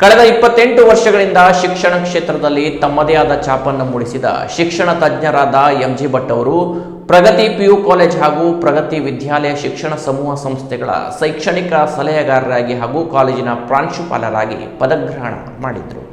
ಕಳೆದ ಇಪ್ಪತ್ತೆಂಟು ವರ್ಷಗಳಿಂದ ಶಿಕ್ಷಣ ಕ್ಷೇತ್ರದಲ್ಲಿ ತಮ್ಮದೇ ಆದ ಛಾಪನ್ನು ಮೂಡಿಸಿದ ಶಿಕ್ಷಣ ತಜ್ಞರಾದ ಎಂ ಜಿ ಭಟ್ ಅವರು ಪ್ರಗತಿ ಪಿಯು ಕಾಲೇಜ್ ಹಾಗೂ ಪ್ರಗತಿ ವಿದ್ಯಾಲಯ ಶಿಕ್ಷಣ ಸಮೂಹ ಸಂಸ್ಥೆಗಳ ಶೈಕ್ಷಣಿಕ ಸಲಹೆಗಾರರಾಗಿ ಹಾಗೂ ಕಾಲೇಜಿನ ಪ್ರಾಂಶುಪಾಲರಾಗಿ ಪದಗ್ರಹಣ ಮಾಡಿದರು.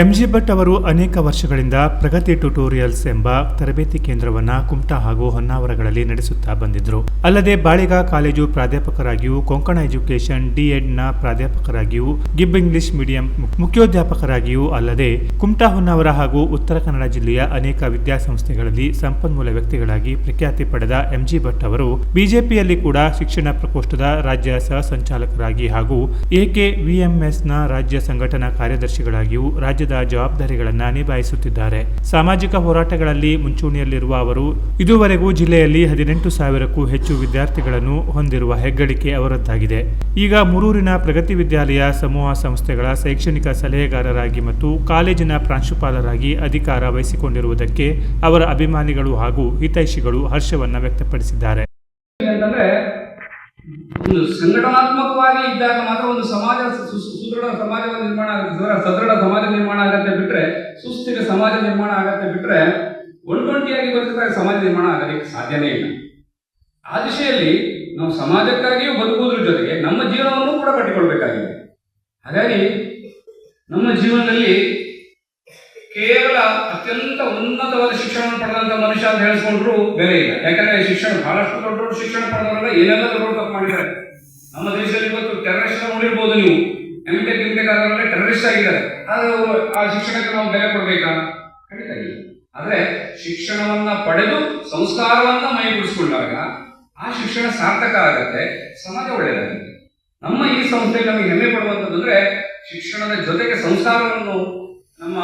ಎಂಜಿ ಭಟ್ ಅವರು ಅನೇಕ ವರ್ಷಗಳಿಂದ ಪ್ರಗತಿ ಟ್ಯುಟೋರಿಯಲ್ಸ್ ಎಂಬ ತರಬೇತಿ ಕೇಂದ್ರವನ್ನ ಕುಮಟಾ ಹಾಗೂ ಹೊನ್ನಾವರಗಳಲ್ಲಿ ನಡೆಸುತ್ತಾ ಬಂದಿದ್ರು. ಅಲ್ಲದೆ ಬಾಳಿಗ ಕಾಲೇಜು ಪ್ರಾಧ್ಯಾಪಕರಾಗಿಯೂ, ಕೊಂಕಣ ಎಜುಕೇಶನ್ ಡಿಎಡ್ನ ಪ್ರಾಧ್ಯಾಪಕರಾಗಿಯೂ, ಗಿಬ್ ಇಂಗ್ಲಿಷ್ ಮೀಡಿಯಂ ಮುಖ್ಯೋಧ್ಯಾಪಕರಾಗಿಯೂ ಅಲ್ಲದೆ ಕುಮಟಾ, ಹೊನ್ನಾವರ ಹಾಗೂ ಉತ್ತರ ಕನ್ನಡ ಜಿಲ್ಲೆಯ ಅನೇಕ ವಿದ್ಯಾಸಂಸ್ಥೆಗಳಲ್ಲಿ ಸಂಪನ್ಮೂಲ ವ್ಯಕ್ತಿಗಳಾಗಿ ಪ್ರಖ್ಯಾತಿ ಪಡೆದ ಎಂಜಿ ಭಟ್ ಅವರು ಬಿಜೆಪಿಯಲ್ಲಿ ಕೂಡ ಶಿಕ್ಷಣ ಪ್ರಕೋಷ್ಠದ ರಾಜ್ಯ ಸಹ ಸಂಚಾಲಕರಾಗಿ ಹಾಗೂ ಎಕೆ ವಿಎಂಎಸ್ನ ರಾಜ್ಯ ಸಂಘಟನಾ ಕಾರ್ಯದರ್ಶಿಗಳಾಗಿಯೂ ರಾಜ್ಯದ ಜವಾಬ್ದಾರಿಗಳನ್ನು ನಿಭಾಯಿಸುತ್ತಿದ್ದಾರೆ. ಸಾಮಾಜಿಕ ಹೋರಾಟಗಳಲ್ಲಿ ಮುಂಚೂಣಿಯಲ್ಲಿರುವ ಅವರು, ಇದುವರೆಗೂ ಜಿಲ್ಲೆಯಲ್ಲಿ ಹದಿನೆಂಟು ಸಾವಿರಕ್ಕೂ ಹೆಚ್ಚು ವಿದ್ಯಾರ್ಥಿಗಳನ್ನು ಹೊಂದಿರುವ ಹೆಗ್ಗಳಿಕೆ ಅವರದ್ದಾಗಿದೆ. ಈಗ ಮುರೂರಿನ ಪ್ರಗತಿ ವಿದ್ಯಾಲಯ ಸಮೂಹ ಸಂಸ್ಥೆಗಳ ಶೈಕ್ಷಣಿಕ ಸಲಹೆಗಾರರಾಗಿ ಮತ್ತು ಕಾಲೇಜಿನ ಪ್ರಾಂಶುಪಾಲರಾಗಿ ಅಧಿಕಾರ ವಹಿಸಿಕೊಂಡಿರುವುದಕ್ಕೆ ಅವರ ಅಭಿಮಾನಿಗಳು ಹಾಗೂ ಹಿತೈಷಿಗಳು ಹರ್ಷವನ್ನು ವ್ಯಕ್ತಪಡಿಸಿದ್ದಾರೆ. ಒಂದು ಸಂಘಟನಾತ್ಮಕವಾಗಿ ಇದ್ದಾಗ ಮಾತ್ರ ಒಂದು ಸುದೃಢ ಸಮಾಜ ನಿರ್ಮಾಣ ಆಗುತ್ತೆ ಸದೃಢ- ಸಮಾಜ ನಿರ್ಮಾಣ ಆಗತ್ತೆ ಬಿಟ್ರೆ, ಸುಸ್ಥಿರ ಸಮಾಜ ನಿರ್ಮಾಣ ಆಗತ್ತೆ ಬಿಟ್ರೆ ಒಂಟೊಂಟಿಯಾಗಿ ಬದುಕಿದಾಗ ಸಮಾಜ ನಿರ್ಮಾಣ ಆಗೋದಕ್ಕೆ ಸಾಧ್ಯನೇ ಇಲ್ಲ. ಆ ದಿಶೆಯಲ್ಲಿ ನಾವು ಸಮಾಜಕ್ಕಾಗಿಯೂ ಬದುಕುವುದ್ರ ಜೊತೆಗೆ ನಮ್ಮ ಜೀವನವನ್ನು ಕೂಡ ಕಟ್ಟಿಕೊಳ್ಬೇಕಾಗಿದೆ. ಹಾಗಾಗಿ ನಮ್ಮ ಜೀವನದಲ್ಲಿ ಕೇವಲ ಅತ್ಯಂತ ಉನ್ನತವಾದ ಶಿಕ್ಷಣವನ್ನು ಪಡೆದಂತ ಮನುಷ್ಯ ಅಂತ ಹೇಳಿಸ್ಕೊಂಡ್ರು ಬೆಲೆ ಇಲ್ಲ. ಯಾಕಂದ್ರೆ ಶಿಕ್ಷಣ ಬಹಳಷ್ಟು ದೊಡ್ಡ ದೊಡ್ಡ ಶಿಕ್ಷಣ ಪಡೆದವರೆಲ್ಲ ಏನೆಲ್ಲ ದೊಡ್ಡ ತಪ್ಪು ಮಾಡಿದ್ದಾರೆ. ನಮ್ಮ ದೇಶದಲ್ಲಿ ಇವತ್ತು ಟೆರರಿಸ್ಟ್ ನೋಡಿರ್ಬೋದು ನೀವು. ಎಂ ತಿನ್ಬೇಕಾದ್ರೆ ಟೆರರಿಸ್ಟ್ ಆಗಿದ್ದಾರೆ. ಆದ್ರೆ ಆ ಶಿಕ್ಷಣಕ್ಕೆ ನಾವು ಬೆಲೆ ಕೊಡ್ಬೇಕಾ? ಖಂಡಿತ ಇಲ್ಲ. ಆದ್ರೆ ಶಿಕ್ಷಣವನ್ನ ಪಡೆದು ಸಂಸ್ಕಾರವನ್ನ ಮೈಗೂಡಿಸ್ಕೊಂಡಾಗ ಆ ಶಿಕ್ಷಣ ಸಾರ್ಥಕ ಆಗತ್ತೆ, ಸಮಾಜ ಒಳ್ಳೆಯದಾಗುತ್ತೆ. ನಮ್ಮ ಈ ಸಂಸ್ಥೆ ನಮಗೆ ಹೆಮ್ಮೆ ಪಡುವಂಥದ್ದು ಅಂದ್ರೆ ಶಿಕ್ಷಣದ ಜೊತೆಗೆ ಸಂಸ್ಕಾರವನ್ನು ನಮ್ಮ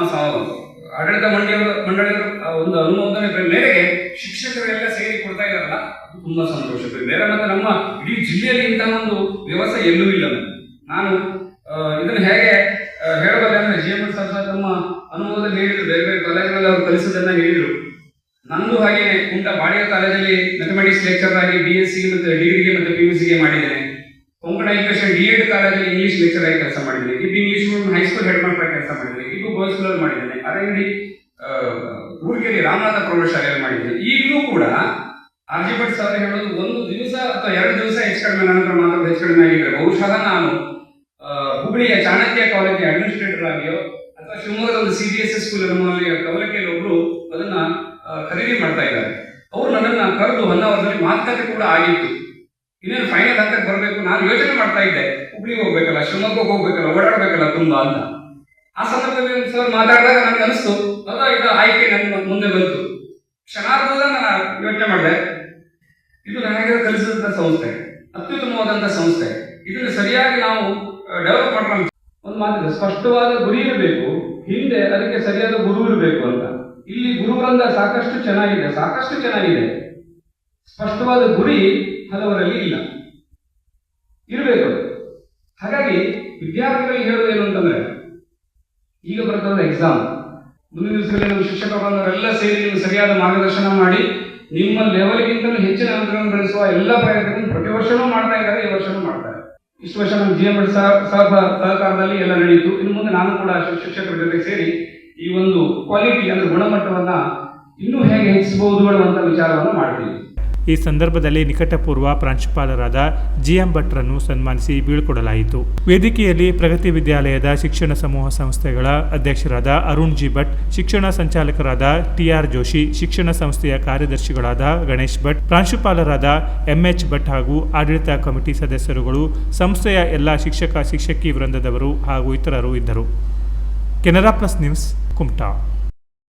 ಆಡಳಿತ ಮಂಡಳಿಯವರ ಮಂಡಳಿಯವರ ಒಂದು ಅನುಮೋದನೆ ಮೇರೆಗೆ ಶಿಕ್ಷಕರೆಲ್ಲ ಸೇರಿ ಕೊಡ್ತಾ ಇದ್ದಾರಲ್ಲ, ಅದು ತುಂಬಾ ಸಂತೋಷ. ಬೇರೆ ಮತ್ತೆ ನಮ್ಮ ಇಡೀ ಜಿಲ್ಲೆಯಲ್ಲಿ ಇಂತಹ ಒಂದು ವ್ಯವಸ್ಥೆ ಎಲ್ಲೂ ಇಲ್ಲ ನಾನು ನೀಡಿದ್ರು ಬೇರೆ ಬೇರೆ ಕಾಲೇಜುಗಳಲ್ಲಿ ಅವರು ಕಲಿಸೋದನ್ನ ಹೇಳಿದ್ರು. ನಂದು ಹಾಗೇನೆ ಕುಂಟ ಬಾಡಿಗೆ ಕಾಲೇಜಲ್ಲಿ ಮ್ಯಾಥಮೆಟಿಕ್ಸ್ ಲೆಕ್ಚರ್ ಆಗಿ ಬಿ ಎಸ್ ಸಿ ಮತ್ತೆ ಡಿಗ್ರಿಗೆ ಮತ್ತೆ ಪಿ ಯು ಸಿಗೆ ಮಾಡಿದ್ದೇನೆ. ಕೊಂಕಣ ಎಜುಕೇಶನ್ ಡಿ ಎಡ್ ಕಾಲೇಜಲ್ಲಿ ಇಂಗ್ಲಿಷ್ ಲೆಕ್ಚರ್ ಆಗಿ ಕೆಲಸ ಮಾಡಿದ್ದೇನೆ. ಇದು ಇಂಗ್ಲಿಷ್ ಹೈಸ್ಕೂಲ್ ಹೆಡ್ ಮಾಸ್ಟರ್ ಆಗಿ ಕೆಲಸ ಮಾಡಿದ್ದೇನೆ. ಇಬ್ಬ ಬಾಯ್ಸ್ ಮಾಡಿದ್ದೇನೆ. ಅರಣ್ಯಡಿ ಊರ್ಗೆರೆ ರಾಮನಾಥ ಪ್ರೌಢಶಾಲೆಯಲ್ಲಿ ಮಾಡಿದ್ದೇನೆ. ಈಗಲೂ ಕೂಡ ಆರ್ ಜಿ ಭಟ್ ಸರ್ ಹೇಳೋದು ಒಂದು ದಿವಸ ಅಥವಾ ಎರಡು ದಿವಸ ಹೆಚ್ಚು ಕಡಿಮೆ, ನಂತರ ಮಾತ್ರ ಹೆಚ್ಚು ಕಡಿಮೆ ಆಗಿದ್ರೆ ಬಹುಶಃ ನಾನು ಹುಬ್ಬಳ್ಳಿಯ ಚಾಣಕ್ಯ ಕಾಲೇಜಿನ ಅಡ್ಮಿನಿಸ್ಟ್ರೇಟರ್ ಆಗಿಯೋ ಶಿವಮೊಗ್ಗದ C B S S school ನಮ್ಮಲ್ಲಿ ಕವಲಕೆಯಲ್ಲಿ ಒಬ್ರು ಅದನ್ನ ಖರೀದಿ ಮಾಡ್ತಾ ಇದ್ದಾರೆ. ಅವರು ನನ್ನನ್ನು ಕರೆದು ಹೊನ್ನಾವರದಲ್ಲಿ ಮಾತುಕತೆ ಕೂಡ ಆಗಿತ್ತು. ಇನ್ನೇನು ಫೈನಲ್ ಹಂತಕ್ಕೆ ಬರಬೇಕು, ನಾನು ಯೋಚನೆ ಮಾಡ್ತಾ ಇದ್ದೆ. ಹುಬ್ಳಿಗೆ ಹೋಗ್ಬೇಕಲ್ಲ, ಶಿವಮೊಗ್ಗಕ್ಕೆ ಹೋಗ್ಬೇಕಲ್ಲ, ಓಡಾಡ್ಬೇಕಲ್ಲ ತುಂಬಾ ಅಂತ. ಆ ಸಂದರ್ಭದಲ್ಲಿ ಒಂದು ಸರ್ ಮಾತಾಡಿದಾಗ ನನಗೆ ಅನಿಸ್ತು ಅದ ಈಗ ಆಯ್ಕೆ ನನ್ನ ಮುಂದೆ ಬಂತು. ಕ್ಷಣಾರ್ಧದ ನಾನು ಯೋಚನೆ ಮಾಡಿದೆ. ಇದು ನನಗೆ ಕಲಿಸಿದಂಥ ಸಂಸ್ಥೆ, ಅತ್ಯುತ್ತಮವಾದಂತ ಸಂಸ್ಥೆ. ಇದನ್ನು ಸರಿಯಾಗಿ ನಾವು ಡೆವಲಪ್ ಮಾಡ್ಕೊಂಡು ಒಂದು ಮಾತಿದೆ, ಸ್ಪಷ್ಟವಾದ ಗುರಿ ಇರಬೇಕು, ಹಿಂದೆ ಅದಕ್ಕೆ ಸರಿಯಾದ ಗುರು ಇರಬೇಕು ಅಂತ. ಇಲ್ಲಿ ಗುರುವೃಂದ ಸಾಕಷ್ಟು ಚೆನ್ನಾಗಿದೆ ಸಾಕಷ್ಟು ಚೆನ್ನಾಗಿದೆ. ಸ್ಪಷ್ಟವಾದ ಗುರಿ ಹಲವರಲ್ಲಿ ಇಲ್ಲ. ಇರಬೇಕು ಹಾಗಾಗಿ ವಿದ್ಯಾರ್ಥಿಗಳಿಗೆ ಹೇಳೋದು ಏನು ಅಂತಂದ್ರೆ, ಈಗ ಬರ್ತದ ಎಕ್ಸಾಮ್ ಮುಂದಿನ ದಿವಸದಲ್ಲಿ ನಮ್ಮ ಶಿಕ್ಷಕರೆಲ್ಲ ಸೇರಿ ನೀವು ಸರಿಯಾದ ಮಾರ್ಗದರ್ಶನ ಮಾಡಿ, ನಿಮ್ಮ ಲೆವೆಲ್ಗಿಂತಲೂ ಹೆಚ್ಚಿನ ಅಂಕಗಳನ್ನು ಗಳಿಸುವ ಎಲ್ಲ ಪ್ರಯತ್ನಗಳನ್ನು ಪ್ರತಿ ವರ್ಷವೂ ಮಾಡ್ತಾ ಇದ್ದಾರೆ, ಈ ವರ್ಷವೂ ಮಾಡ್ತಾರೆ ಇಷ್ಟು ವರ್ಷ ನಮ್ಮ ಜಿ ಎಂ ಸರ್ ಸಹಕಾರದಲ್ಲಿ ಎಲ್ಲ ನಡೆಯಿತು. ಇನ್ನು ಮುಂದೆ ನಾನು ಕೂಡ ಶಿಕ್ಷ- ಶಿಕ್ಷಕರ ಜೊತೆ ಸೇರಿ ಈ ಒಂದು ಕ್ವಾಲಿಟಿ ಅಂದರೆ ಗುಣಮಟ್ಟವನ್ನ ಇನ್ನೂ ಹೇಗೆ ಹೆಚ್ಚಿಸಬಹುದು ಅನ್ನುವಂಥ ವಿಚಾರವನ್ನು ಮಾಡ್ತೀವಿ. ಈ ಸಂದರ್ಭದಲ್ಲಿ ನಿಕಟಪೂರ್ವ ಪ್ರಾಂಶುಪಾಲರಾದ ಜಿಎಂ ಭಟ್ರನ್ನು ಸನ್ಮಾನಿಸಿ ಬೀಳ್ಕೊಡಲಾಯಿತು. ವೇದಿಕೆಯಲ್ಲಿ ಪ್ರಗತಿ ವಿದ್ಯಾಲಯದ ಶಿಕ್ಷಣ ಸಮೂಹ ಸಂಸ್ಥೆಗಳ ಅಧ್ಯಕ್ಷರಾದ ಅರುಣ್ ಜಿ ಭಟ್, ಶಿಕ್ಷಣ ಸಂಚಾಲಕರಾದ ಟಿಆರ್ ಜೋಶಿ, ಶಿಕ್ಷಣ ಸಂಸ್ಥೆಯ ಕಾರ್ಯದರ್ಶಿಗಳಾದ ಗಣೇಶ್ ಭಟ್, ಪ್ರಾಂಶುಪಾಲರಾದ ಎಂಎಚ್ ಭಟ್ ಹಾಗೂ ಆಡಳಿತ ಕಮಿಟಿ ಸದಸ್ಯರುಗಳು, ಸಂಸ್ಥೆಯ ಎಲ್ಲ ಶಿಕ್ಷಕ, ಶಿಕ್ಷಕಿ ವೃಂದದವರು ಹಾಗೂ ಇತರರು ಇದ್ದರು. Canara plus news, Kumta.